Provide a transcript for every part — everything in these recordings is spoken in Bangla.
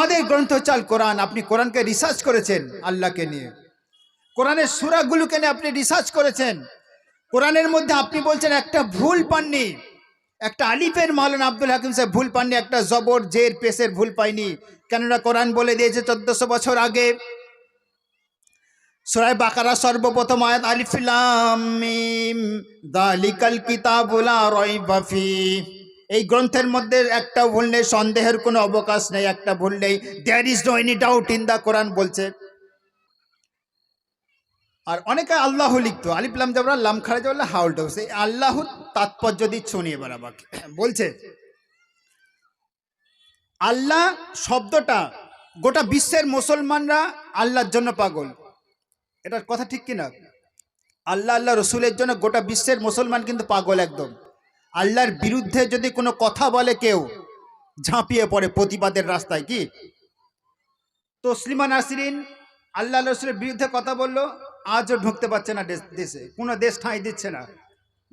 আমাদের গ্রন্থ চাল কোরআন, আপনি কোরআনকে রিসার্চ করেছেন আল্লাহকে নিয়ে। কোরআনের সুরাগুলোকে নিয়ে আপনি রিসার্চ করেছেন। কোরআনের মধ্যে আপনি বলছেন একটা ভুল পাননি। একটা আলিফের মাওলানা আব্দুল হাকিম সাহেব ভুল পাননি, একটা জবর, জের পেসের ভুল পাইনি। কেননা কোরআন বলে দিয়েছে চোদ্দশো বছর আগে। সুরায় বাকারা সর্বপ্রথম আয়াত আলিফিলাম দালিকাল কিতাবুলা রাইবা ফি। এই গ্রন্থের মধ্যে একটা ভুল নেই, সন্দেহের কোনো অবকাশ নেই, একটা ভুল নেই। There is no any doubt in the Quran বলছে। আর অনেকে আল্লাহ লিখতো আলিফলাম যাবরা লাম খারাজ বললে হাউল টাউস এই আল্লাহর তাৎপর্য দিচ্ছ উনি এবার আমাকে বলছে, আল্লাহ শব্দটা গোটা বিশ্বের মুসলমানরা আল্লাহর জন্য পাগল। এটার কথা ঠিক কিনা? আল্লাহ আল্লাহ, রসুলের জন্য গোটা বিশ্বের মুসলমান কিন্তু পাগল একদম। আল্লাহর বিরুদ্ধে যদি কোনো কথা বলে কেউ, ঝাঁপিয়ে পড়ে প্রতিবাদের রাস্তায়, কি? তসলিমা নাসরিন, আল্লাহ রসুলের বিরুদ্ধে কথা বলল, আজও ঢুকতে পারছে না দেশ- কোনো দেশ ঠাঁই দিচ্ছে না।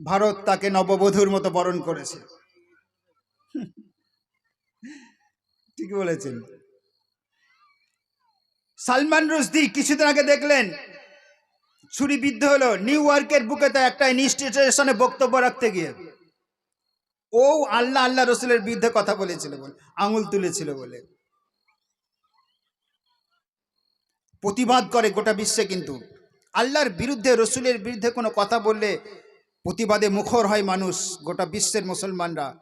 ভারত তাকে নববধূর মতো বরণ করেছে। ঠিক বলেছেন। সালমান রুশদি কিছুদিন আগে দেখলেন, ছুরিবিদ্ধ হলো নিউ ইয়র্কের বুকেতে একটা ইনস্টিটিউশনে বক্তব্য রাখতে গিয়ে। ও আল্লাহ আল্লাহ রসুলের বিরুদ্ধে কথা বলেছিল বলে, আঙুল তুলেছিল বলে। প্রতিবাদ করে গোটা বিশ্বে কিন্তু। আল্লাহর বিরুদ্ধে, রসুলের বিরুদ্ধে কোনো কথা বললে প্রতিবাদে মুখর হয় মানুষ, গোটা বিশ্বের মুসলমানরা।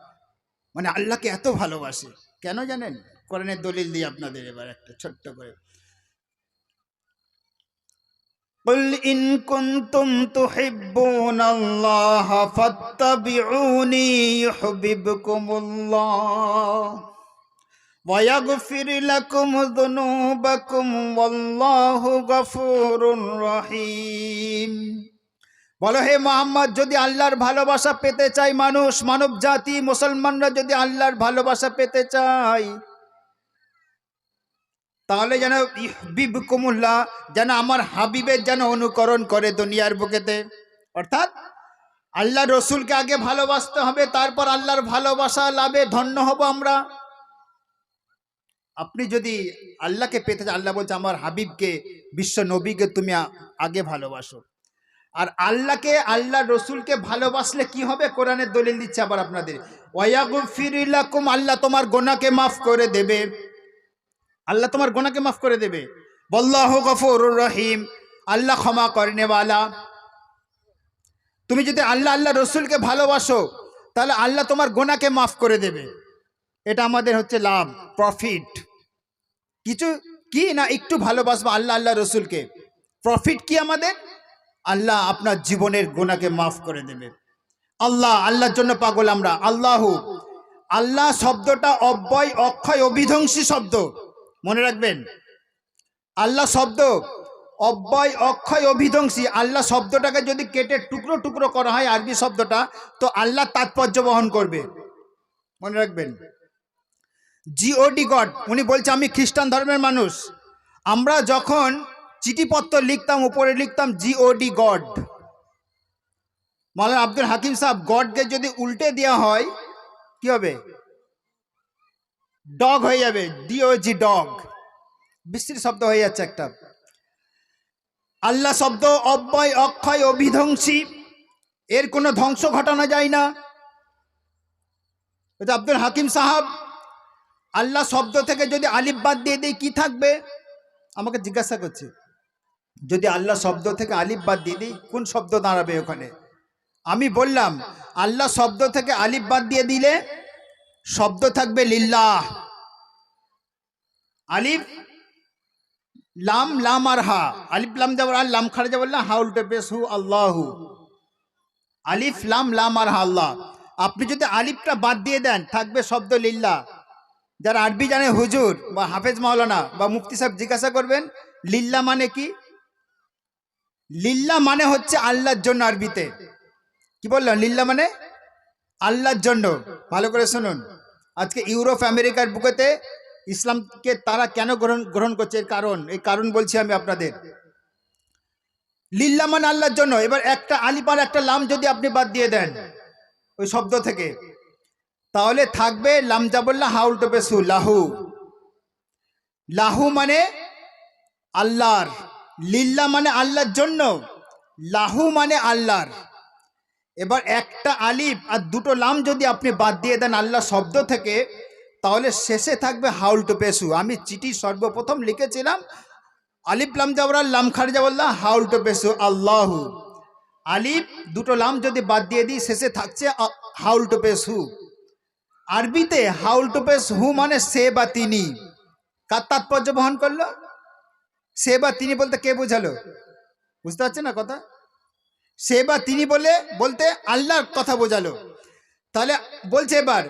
মানে আল্লাহকে এত ভালোবাসে। কেন জানেন? কোরআনের দলিল দিই আপনাদের এবার একটা ছোট্ট করে। قل إن كنتم تحبون الله فاتبعوني يحببكم الله ويغفر لكم ذنوبكم والله غفور رحيم বলো হে মোহাম্মদ যদি আল্লাহর ভালোবাসা পেতে চাই মানুষ মানব জাতি মুসলমানরা যদি আল্লাহর ভালোবাসা পেতে চায় তাহলে যেন কুমুল্লাহ যেন আমার হাবিবের যেন অনুকরণ করে দুনিয়ার বুকেতে। অর্থাৎ আল্লাহ রসুলকে আগে ভালোবাসতে হবে, তারপর আল্লাহর ভালোবাসা লাভে ধন্য হব আমরা। আপনি যদি আল্লাহকে পেতে চান, আল্লাহ বলছে, আমার হাবিবকে, বিশ্ব নবীকে তুমি আগে ভালোবাসো। আর আল্লাহকে আল্লাহ রসুলকে ভালোবাসলে কি হবে? কোরআনের দলিল দিচ্ছে আবার আপনাদের। ওয়াগুফিরিলাকুম আল্লাহ তোমার গোনাকে মাফ করে দেবে। আল্লাহ তোমার গোনাকে মাফ করে দেবে। বল্লাহ গফুর রহিম। আল্লাহ ক্ষমা করেনেওয়ালা তুমি যদি আল্লাহ আল্লাহ রসুলকে ভালোবাসো, তাহলে আল্লাহ তোমার গোনাকে মাফ করে দেবে। এটা আমাদের হচ্ছে লাভ প্রফিট কিছু কি না একটু ভালোবাসবো আল্লাহ আল্লাহ রসুলকে? প্রফিট কি আমাদের? আল্লাহ আপনার জীবনের গোনাকে মাফ করে দেবে। আল্লাহ, আল্লাহর জন্য পাগল আমরা। আল্লাহু, আল্লাহ শব্দটা অব্যয়, অক্ষয়, অবিধ্বংসী শব্দ। মনে রাখবেন, আল্লাহ শব্দ অব্যয়, অক্ষয়, অভিধ্বংসী। আল্লাহ শব্দটাকে যদি কেটে টুকরো টুকরো করা হয় আরবি শব্দটা, তো আল্লাহ তাৎপর্য বহন করবে। মনে রাখবেন। জিওডি গড উনি বলছে, আমি খ্রিস্টান ধর্মের মানুষ। আমরা যখন চিঠিপত্র লিখতাম, উপরে লিখতাম G O D god Malan Abdul Hakim সাহেব গডকে যদি উল্টে দেওয়া হয়, কি হবে? ডগ হয়ে যাবে ডিওজি ডগ বিশ্রী শব্দ হয়ে যাচ্ছে একটা। আল্লাহ শব্দ অব্যয়, অক্ষয় অভিধ্বংসী এর কোনো ধ্বংস ঘটানো যায় না। আব্দুল হাকিম সাহাব। আল্লাহ শব্দ থেকে যদি আলিফ বাদ দিয়ে দিই, কি থাকবে? আমাকে জিজ্ঞাসা করছে। যদি আল্লাহ শব্দ থেকে আলিফ বাদ দিয়ে দিই, কোন শব্দ দাঁড়াবে ওখানে? আমি বললাম, আল্লাহ শব্দ থেকে আলিফ বাদ দিয়ে দিলে শব্দ থাকবে লিল্লাহ। আলিফ, লাম লাম আর হা। আলিফ, লাম যাবার আর লাম খারা যাবার হা উল্টে পেশ হু আল্লাহু। আলিফ, লাম লাম আর হা আল্লাহ। আপনি যদি আলিফটা বাদ দিয়ে দেন, থাকবে শব্দ লিল্লাহ। যারা আরবি জানে, হুজুর বা হাফেজ মাওলানা বা মুফতি সাহেব জিজ্ঞাসা করবেন লিল্লা মানে কি? লিল্লা মানে হচ্ছে আল্লাহর জন্য আরবিতে। কি বললাম লিল্লা মানে? আল্লাহর জন্য। ভালো করে শুনুন। আজকে ইউরোপ, আমেরিকার বুকেতে ইসলামকে তারা কেন গ্রহণ গ্রহণ করছে? এর কারণ, এই কারণ বলছি আমি আপনাদের। লিল্লা মানে আল্লাহর জন্য। এবার একটা আলিপার একটা লাম যদি আপনি বাদ দিয়ে দেন, ওই শব্দ থেকে, তাহলে থাকবে লামজাবল্লা হাউল টোপে সু, লাহু। লাহু মানে আল্লাহর। লিল্লা মানে আল্লাহর জন্য। লাহু মানে আল্লাহর। এবার একটা আলিফ আর দুটো লাম যদি আপনি বাদ দিয়ে দেন আল্লাহ শব্দ থেকে, তাহলে শেষে থাকবে হাউল টু পেশু আমি চিঠি সর্বপ্রথম লিখেছিলাম, আলিফ, লাম জাবরাল লাম খারজা বললাম হাউল টু পেশু আল্লাহু। আলিফ, দুটো লাম যদি বাদ দিয়ে দিই, শেষে থাকছে হাউল টু পেশু আরবিতে হাউল টু পেশ হু মানে সে বা তিনি। কার তাৎপর্য বহন করল? সে বা তিনি বলতে কে বোঝালো? বুঝতে পারছেন না কথা? সে বা তিনি বলে, বলতে আল্লাহর কথা বোঝালো। তাহলে বলছে এবার,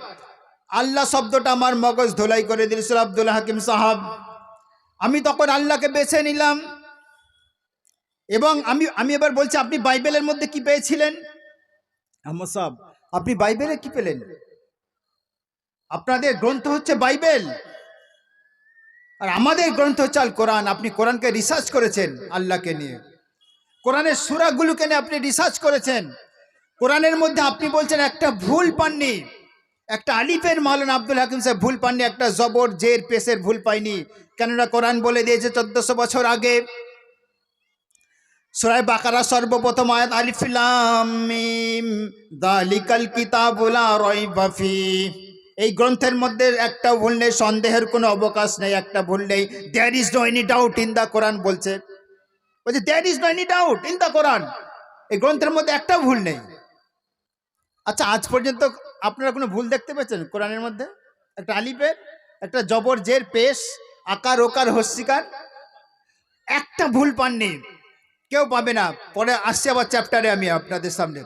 আল্লাহ শব্দটা আমার মগজ ধোলাই করে দিয়েছিল আব্দুল হাকিম সাহাব। আমি তখন আল্লাহকে বেছে নিলাম। এবং আমি আমি এবার বলছি, আপনি বাইবেলের মধ্যে কি পেয়েছিলেন? আহমদ সাহেব, আপনি বাইবেলে কি পেলেন? আপনাদের গ্রন্থ হচ্ছে বাইবেল। আর আমাদের গ্রন্থ হচ্ছে আল কোরআন। আপনি কোরআনকে রিসার্চ করেছেন আল্লাহকে নিয়ে। কোরআনের সুরাগুলোকে নিয়ে আপনি রিসার্চ করেছেন। কোরআনের মধ্যে আপনি বলছেন একটা ভুল পাননি। একটা আলিফের মালন আব্দুল হাকিম সাহেব ভুল পাননি, একটা জবর, জের, পেশের ভুল পাইনি। কেননা কোরআন বলে দিয়েছে চোদ্দশো বছর আগে। সুরায় বাকারা সর্বপ্রথম আয়াত আলিফিলাম এই গ্রন্থের মধ্যে একটা ভুল নেই, সন্দেহের কোনো অবকাশ নেই, একটা ভুল নেই। There is no any doubt in the Quran বলছে। বলছে that is no doubt in the Quran এই গ্রন্থের মধ্যে একটা ভুল নেই। আচ্ছা আজ পর্যন্ত আপনারা কোনো ভুল দেখতে পেয়েছেন কোরআনের মধ্যে? একটা আলিপের একটা জবর জের, পেশ, আকার, ওকার হস্যিকার একটা ভুল পাননি। কেউ পাবে না। পরে আসছে আবার চ্যাপ্টারে আমি আপনাদের সামনে।